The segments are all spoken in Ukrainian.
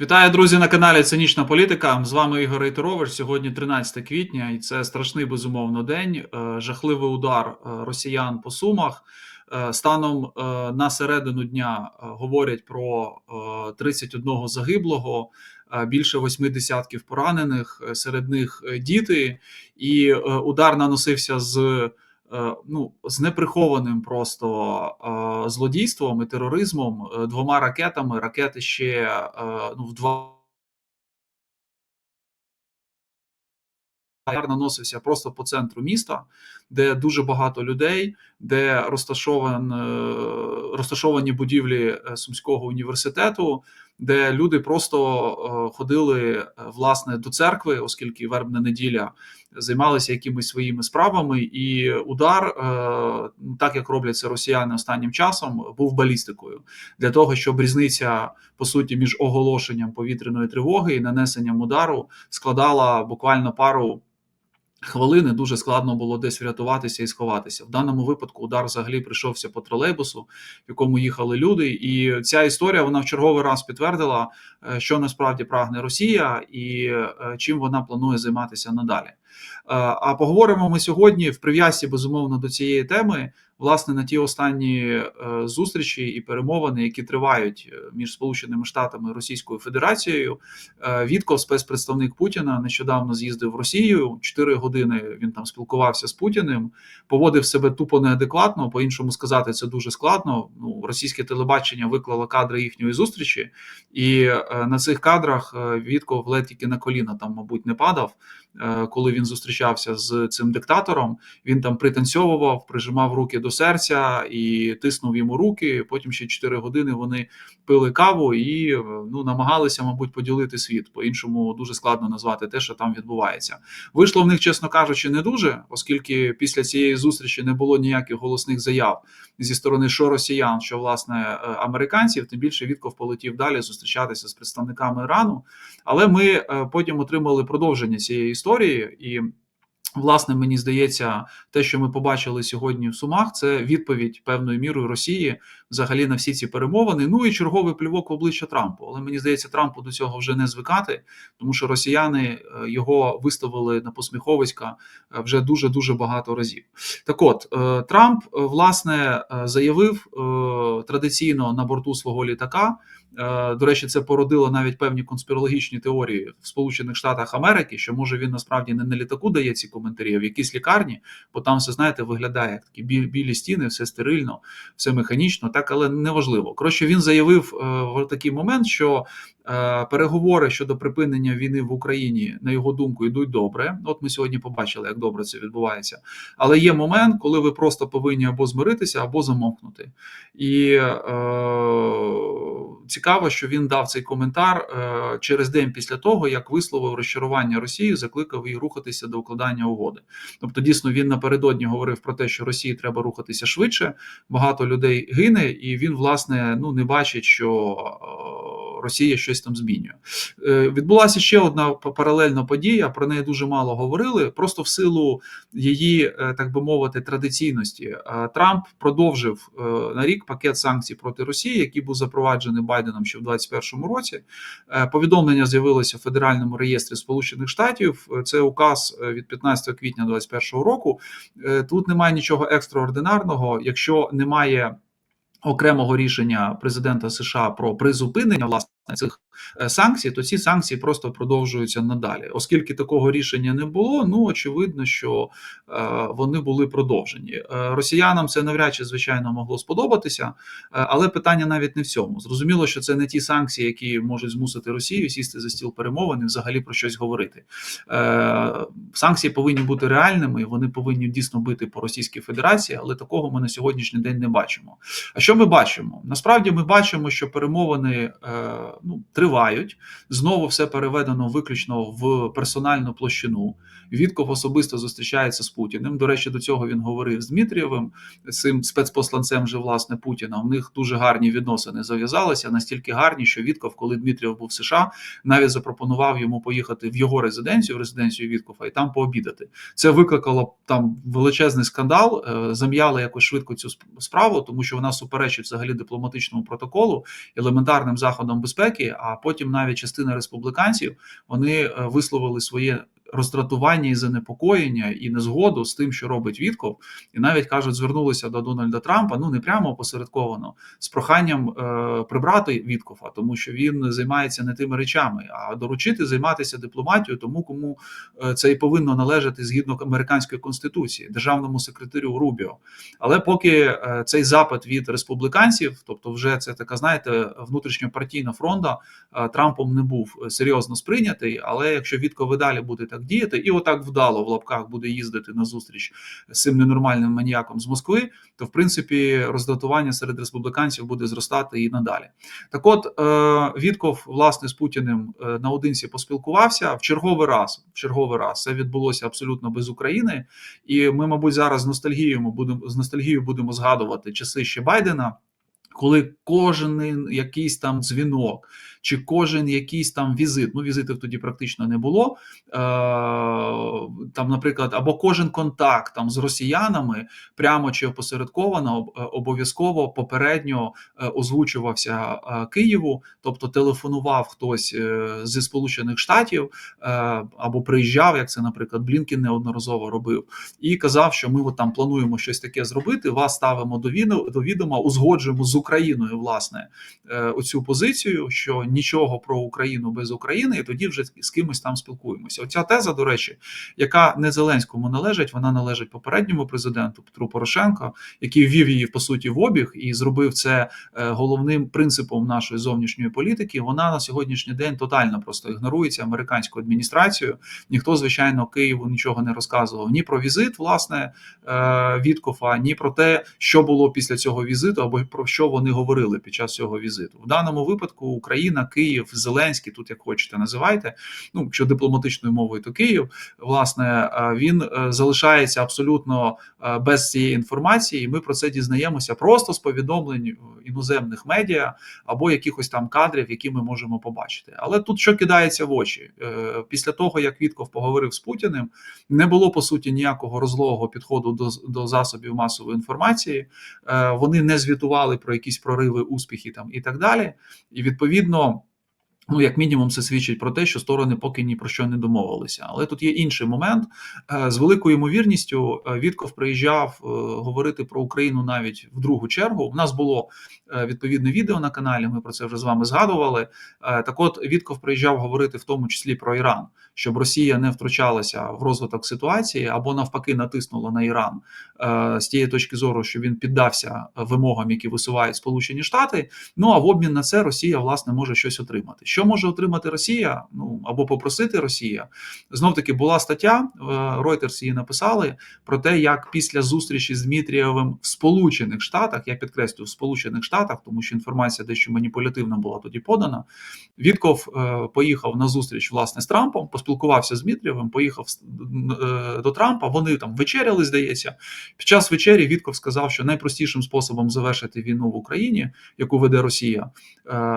Вітаю, друзі, на каналі Цинічна Політика. З вами Ігор Рейтерович. Сьогодні 13 квітня, і це страшний безумовно день. Е, Жахливий удар е, росіян по сумах. Е, Станом на середину дня говорять про е, 31 загиблого, більше восьми десятків поранених. Серед них діти, і удар наносився з. Е, Ну, з неприхованим просто е, злодійством і тероризмом е, двома ракетами. Ракети ще ну, в два наносився просто по центру міста, де дуже багато людей, де розташован, розташовані будівлі Сумського університету, де люди просто е, ходили е, власне до церкви, оскільки вербна неділя займалися якимись своїми справами, і удар, е, так як роблять це росіяни останнім часом, був балістикою для того, щоб різниця по суті між оголошенням повітряної тривоги і нанесенням удару складала буквально пару. Хвилини дуже складно було десь врятуватися і сховатися. В даному випадку удар взагалі прийшовся по тролейбусу, в якому їхали люди. І ця історія вона в черговий раз підтвердила, е, що насправді прагне Росія і е, чим вона планує займатися надалі. Е, А поговоримо ми сьогодні в прив'язці безумовно до цієї теми. Власне, на ті останні е, зустрічі і перемовини, які тривають е, між Сполученими Штатами і Російською Федерацією, Вітков, спецпредставник Путіна, нещодавно з'їздив в Росію. Чотири години він там спілкувався з Путіним, поводив себе тупо неадекватно. По іншому сказати, це дуже складно. Ну, російське телебачення виклало кадри їхньої зустрічі, і на цих кадрах Вітков ледь тільки на коліна там, мабуть, не падав. Коли він зустрічався з цим диктатором, він там пританцьовував, прижимав руки до серця і тиснув йому руки. Потім ще 4 години вони пили каву і ну намагалися, мабуть, поділити світ. По іншому дуже складно назвати те, що там відбувається. Вийшло в них, чесно кажучи, не дуже, оскільки після цієї зустрічі не було ніяких голосних заяв зі сторони що росіян, що власне е, американців. Тим більше Вітков полетів далі зустрічатися з представниками Ірану. Але ми е, потім отримали продовження цієї історії і і Власне, мені здається, те, що ми побачили сьогодні в Сумах, це відповідь певною мірою Росії взагалі на всі ці перемовини. Ну і черговий плювок в обличчя Трампу. Але мені здається, Трампу до цього вже не звикати, тому що росіяни е, його виставили на посміховиська е, вже дуже дуже багато разів. Так, от е, Трамп власне заявив традиційно на борту свого літака. До речі, це породило навіть певні конспірологічні теорії в Сполучених Штатах Америки, що може він насправді не на літаку дає ці коментарі, а в якійсь лікарні, бо там все знаєте виглядає як такі білі, білі стіни, все стерильно, все механічно, так але неважливо. Коротше, він заявив е, в такий момент, що е, переговори щодо припинення війни в Україні, на його думку, йдуть добре. От ми сьогодні побачили, як добре це відбувається. Але є момент, коли ви просто повинні або змиритися, або замовкнути. І е, цікаво, що він дав цей коментар е, через день після того, як висловив розчарування Росії, закликав її рухатися до укладання угоди. Тобто, дійсно, він напередодні говорив про те, що Росії треба рухатися швидше. Багато людей гине, і він, власне, ну не бачить, що. Росія щось там змінює. Е, Відбулася ще одна паралельна подія. Про неї дуже мало говорили. Просто в силу її, е, так би мовити, традиційності. Е, Трамп продовжив на рік пакет санкцій проти Росії, який був запроваджений Байденом ще в 2021 році. Повідомлення з'явилося в Федеральному реєстрі Сполучених Штатів. Це указ від 15 квітня 2021 року. Тут немає нічого екстраординарного, якщо немає окремого рішення президента США про призупинення власне цих е, санкцій, то ці санкції просто продовжуються надалі. Оскільки такого рішення не було, ну очевидно, що е, вони були продовжені. Е, Росіянам це навряд чи звичайно могло сподобатися, але питання навіть не в цьому. Зрозуміло, що це не ті санкції, які можуть змусити Росію сісти за стіл перемовин і взагалі про щось говорити. Санкції повинні бути реальними, вони повинні дійсно бити по Російській Федерації, але такого ми на сьогоднішній день не бачимо. А що ми бачимо? Насправді ми бачимо, що перемовини ну, тривають. Знову все переведено виключно в персональну площину. Вітков особисто зустрічається з Путіним. До речі, до цього він говорив з Дмитрієвим, цим спецпосланцем же власне Путіна. У них дуже гарні відносини зав'язалися, настільки гарні, що Вітков, коли Дмитрієв був в США, навіть запропонував йому поїхати в його резиденцію, в резиденцію Віткова, і там пообідати. Це викликало там величезний скандал. е, Зам'яли якось швидко цю справу, тому що вона суперечить взагалі дипломатичному протоколу, елементарним заходам безпеки. Безпеки. А потім навіть частина республіканців вони висловили своє роздратування і занепокоєння і незгоду з тим, що робить Вітков, і навіть кажуть, звернулися до Дональда Трампа. Ну не прямо опосередковано з проханням е, прибрати Віткова, тому що він займається не тими речами, а доручити займатися дипломатією, тому кому е, це і повинно належати згідно американської конституції, державному секретарю Рубіо. Але поки е, цей запит від республіканців, тобто, вже це така, знаєте, внутрішньопартійна фронта е, Трампом не був серйозно сприйнятий. Але якщо Вітков і далі буде так так діяти, і отак вдало в лапках буде їздити на зустріч з цим ненормальним маніяком з Москви, то в принципі роздатування серед республіканців буде зростати і надалі. Так, от е, Вітков власне з Путіним е, наодинці поспілкувався в черговий раз. В черговий раз це відбулося абсолютно без України, і ми, мабуть, зараз з ностальгією будемо з ностальгією будемо згадувати часи ще Байдена. Коли кожен якийсь там дзвінок, чи кожен якийсь там візит, ну візитів тоді практично не було. Е, Там, наприклад, або кожен контакт там з росіянами прямо чи опосередковано е, обов'язково попередньо е, озвучувався Києву, тобто телефонував хтось зі Сполучених Штатів або приїжджав, як це, наприклад, Блінкін неодноразово робив, і казав, що ми от там плануємо щось таке зробити. Вас ставимо до відома, узгоджуємо з Україною власне оцю позицію. що нічого про Україну без України, і тоді вже з кимось там спілкуємося. Оця теза, до речі, яка не Зеленському належить, вона належить попередньому президенту Петру Порошенко, який ввів її по суті в обіг і зробив це е, головним принципом нашої зовнішньої політики. Вона на сьогоднішній день тотально просто ігнорується американською адміністрацією. Ніхто, звичайно, Києву нічого не розказував ні про візит, власне е, Віткофа, ні про те, що було після цього візиту, або про що вони говорили під час цього візиту. В даному випадку Україна. Київ, Зеленський, тут як хочете, називайте. Ну, якщо дипломатичною мовою, то Київ, власне, е, він е, залишається абсолютно е, без цієї інформації. Ми про це дізнаємося просто з повідомлень іноземних медіа або якихось там кадрів, які ми можемо побачити. Але тут що кидається в очі після того, як Вітков поговорив з Путіним, не було по суті ніякого розлогого підходу до, до засобів масової інформації. Вони не звітували про якісь прориви, успіхи там і так далі. І відповідно. Ну, як мінімум, це свідчить про те, що сторони поки ні про що не домовилися. Але тут є інший момент е, з великою ймовірністю. Е, Вітков приїжджав е, говорити про Україну навіть в другу чергу. У нас було відповідне відео на каналі. Ми про це вже з вами згадували. Так, от Вітков приїжджав говорити в тому числі про Іран, щоб Росія не втручалася в розвиток ситуації або навпаки натиснула на Іран з тієї точки зору, що він піддався вимогам, які висувають Сполучені Штати. Ну а в обмін на це Росія власне може щось отримати. Що може отримати Росія? Ну або попросити Росія знов таки була стаття. Е, Reuters її написали про те, як після зустрічі з Дмитрієвим в Сполучених Штатах, я підкреслю в Сполучених Штатах, тому що інформація дещо маніпулятивна була тоді подана. Вітков е, поїхав на зустріч власне з Трампом, поспілкувався з Дмитрієвим, поїхав е, до Трампа. Вони там вечеряли, здається. Під час вечері Вітков сказав, що найпростішим способом завершити війну в Україні, яку веде Росія,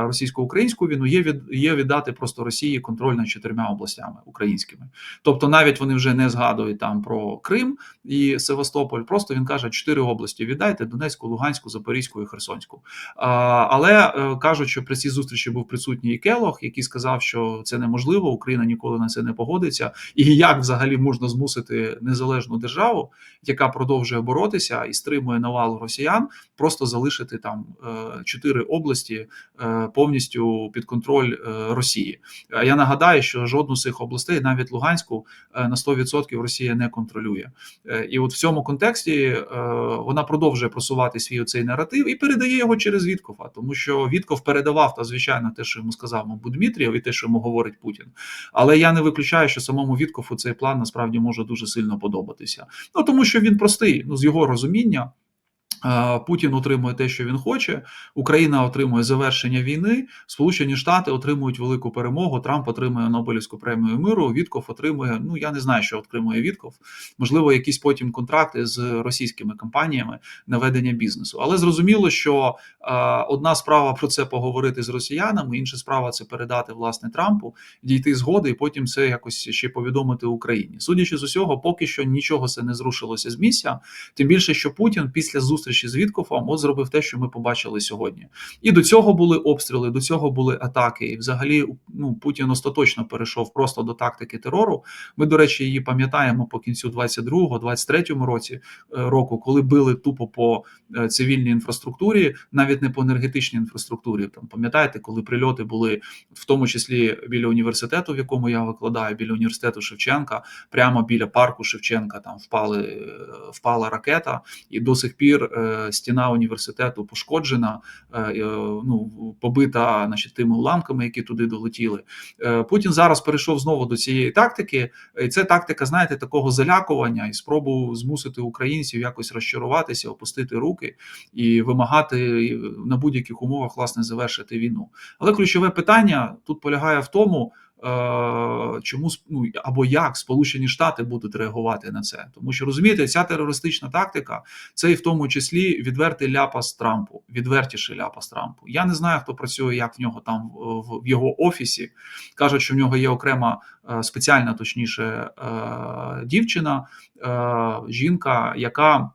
російсько-українську війну, є від є віддати просто Росії контроль над чотирма областями українськими. Тобто, навіть вони вже не згадують там про Крим і Севастополь. Просто він каже: чотири області віддайте: Донецьку, Луганську, Запорізьку і Херсонську. А, Але е, кажуть, що при цій зустрічі був присутній Келох, який сказав, що це неможливо, Україна ніколи на це не погодиться. І як взагалі можна змусити незалежну державу, яка продовжує боротися і стримує навалу росіян, просто залишити там е, чотири області е, повністю під контроль Е, Росії. Я нагадаю, що жодну з цих областей, навіть Луганську, е, на 100% Росія не контролює. Е, і от в цьому контексті вона продовжує просувати свій цей наратив і передає його через Віткова, тому що Вітков передавав та звичайно те, що йому сказав мабуть, Дмитрієв, і те, що йому говорить Путін. Але я не виключаю, що самому Віткову цей план насправді може дуже сильно подобатися. Ну тому що він простий, ну з його розуміння. Путін отримує те, що він хоче. Україна отримує завершення війни. Сполучені Штати отримують велику перемогу. Трамп отримує Нобелівську премію миру. Вітков отримує. Ну я не знаю, що отримує Вітков. Можливо, якісь потім контракти з російськими компаніями на ведення бізнесу. Але зрозуміло, що одна справа про це поговорити з росіянами, інша справа це передати власне Трампу, дійти згоди, і потім це якось ще повідомити Україні. Судячи з усього, поки що нічого це не зрушилося з місця. Тим більше, що Путін після зустрічі зустрічі з Віткофом, от зробив те, що ми побачили сьогодні. І до цього були обстріли, до цього були атаки. І взагалі ну, Путін остаточно перейшов просто до тактики терору. Ми, до речі, її пам'ятаємо по кінцю 22-го, 23-му році е, року, коли били тупо по е, цивільній інфраструктурі, навіть не по енергетичній інфраструктурі. Там пам'ятаєте, коли прильоти були в тому числі біля університету, в якому я викладаю, біля університету Шевченка, прямо біля парку Шевченка, там впали е, впала ракета, і до сих пір стіна університету пошкоджена, ну побита, значить, тими уламками, які туди долетіли. Путін зараз перейшов знову до цієї тактики, і це тактика, знаєте, такого залякування і спробу змусити українців якось розчаруватися, опустити руки і вимагати на будь-яких умовах власне завершити війну. Але ключове питання тут полягає в тому. Чому ну, або як Сполучені Штати будуть реагувати на це, тому що розумієте, ця терористична тактика це і в тому числі відвертий ляпас Трампу, відвертіший ляпас Трампу. Я не знаю, хто працює, як в нього там в його офісі. кажуть, що в нього є окрема спеціальна, точніше, дівчина, жінка, яка.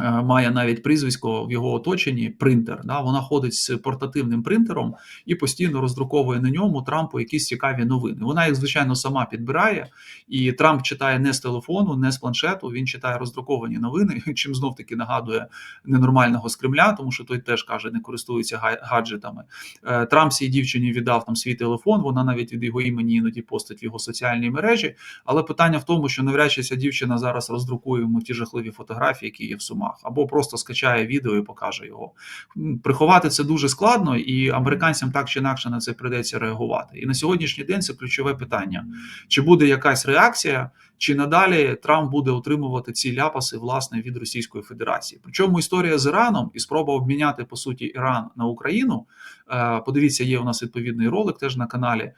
Е, має навіть прізвисько в його оточенні принтер. Да, Вона ходить з портативним принтером і постійно роздруковує на ньому Трампу якісь цікаві новини. Вона їх, звичайно, сама підбирає, і Трамп читає не з телефону, не з планшету. Він читає роздруковані новини, чим знов таки нагадує ненормального з Кремля, тому що той теж каже, не користується гаджетами. Е, Трамп цій дівчині віддав там свій телефон. Вона навіть від його імені іноді постить в його соціальній мережі. Але питання в тому, що навряд чи ця дівчина зараз роздрукує йому ті жахливі фотографії, які є в сумах сумах, або просто скачає відео і покаже його. Приховати це дуже складно, і американцям так чи інакше на це прийдеться реагувати. І на сьогоднішній день це ключове питання: чи буде якась реакція, чи надалі Трамп буде отримувати ці ляпаси власне від Російської Федерації. Причому історія з Іраном і спроба обміняти по суті Іран на Україну. Е, подивіться, є у нас відповідний ролик теж на каналі. Е,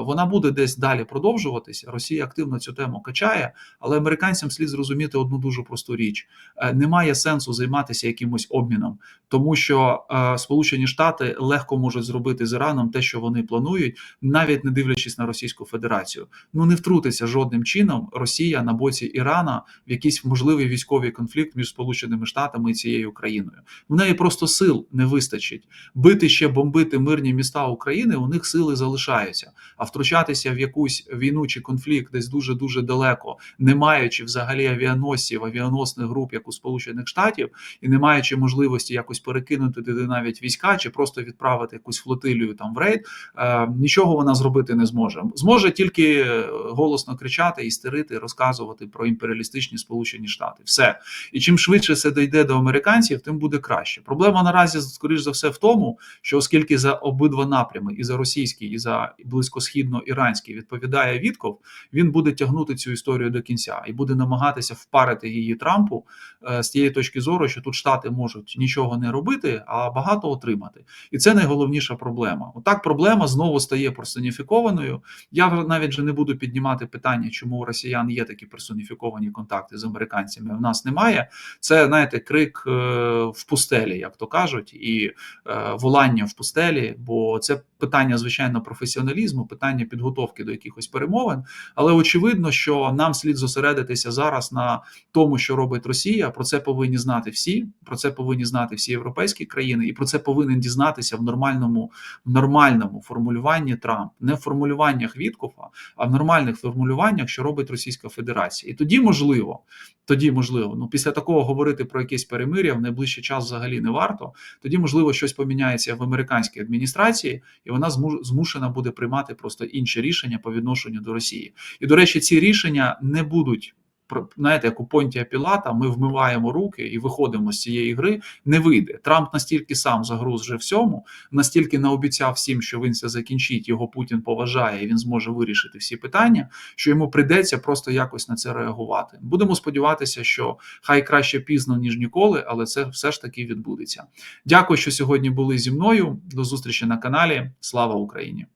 вона буде десь далі продовжуватися. Росія активно цю тему качає, але американцям слід зрозуміти одну дуже просту річ: е, немає сенсу займатися якимось обміном, тому що Сполучені Штати легко можуть зробити з Іраном те, що вони планують, навіть не дивлячись на Російську Федерацію. Ну не втрутися жодним чином Росія на боці Ірана в якийсь можливий військовий конфлікт між Сполученими Штатами і цією країною. В неї просто сил не вистачить бити бити ще бомбити мирні міста України, у них сили залишаються. А втручатися в якусь війну чи конфлікт десь дуже дуже далеко, не маючи взагалі авіаносців, авіаносних груп, як у Сполучених Штатів, і не маючи можливості якось перекинути туди навіть війська, чи просто відправити якусь флотилію там в рейд, е, нічого вона зробити не зможе. Зможе тільки е, голосно кричати, істерити, розказувати про імперіалістичні Сполучені Штати. Все і чим швидше це дійде до американців, тим буде краще. Проблема наразі скоріш за все в тому, що оскільки за обидва напрями, і за російський, і за близькосхідно-іранський відповідає Вітков, він буде тягнути цю історію до кінця і буде намагатися впарити її Трампу е, з тієї точки зору, що тут штати можуть нічого не робити, а багато отримати. І це найголовніша проблема. Отак проблема знову стає персоніфікованою. Я навіть вже не буду піднімати питання, чому у росіян є такі персоніфіковані контакти з американцями. а В нас немає. Це знаєте, крик е, в пустелі, як то кажуть, і е, волання в пустелі, бо це питання звичайно професіоналізму, питання підготовки до якихось перемовин. Але очевидно, що нам слід зосередитися зараз на тому, що робить Росія. Про це повинні знати всі. Про це повинні знати всі європейські країни, і про це повинен дізнатися в нормальному в нормальному формулюванні Трамп, не в формулюваннях Віткофа, а в нормальних формулюваннях, що робить Російська Федерація. І тоді можливо, тоді можливо, ну після такого говорити про якесь перемир'я в найближчий час взагалі не варто. Тоді можливо щось поміняється в американській адміністрації, і вона змушена буде приймати просто інші рішення по відношенню до Росії. І до речі, ці рішення не будуть знаєте, як у Понтія Пілата, ми вмиваємо руки і виходимо з цієї гри. Не вийде. Трамп настільки сам загруз всьому, настільки наобіцяв всім, що він це закінчить. Його Путін поважає, і він зможе вирішити всі питання, що йому прийдеться просто якось на це реагувати. Будемо сподіватися, що хай краще пізно ніж ніколи, але це все ж таки відбудеться. Дякую, що сьогодні були зі мною. До зустрічі на каналі. Слава Україні!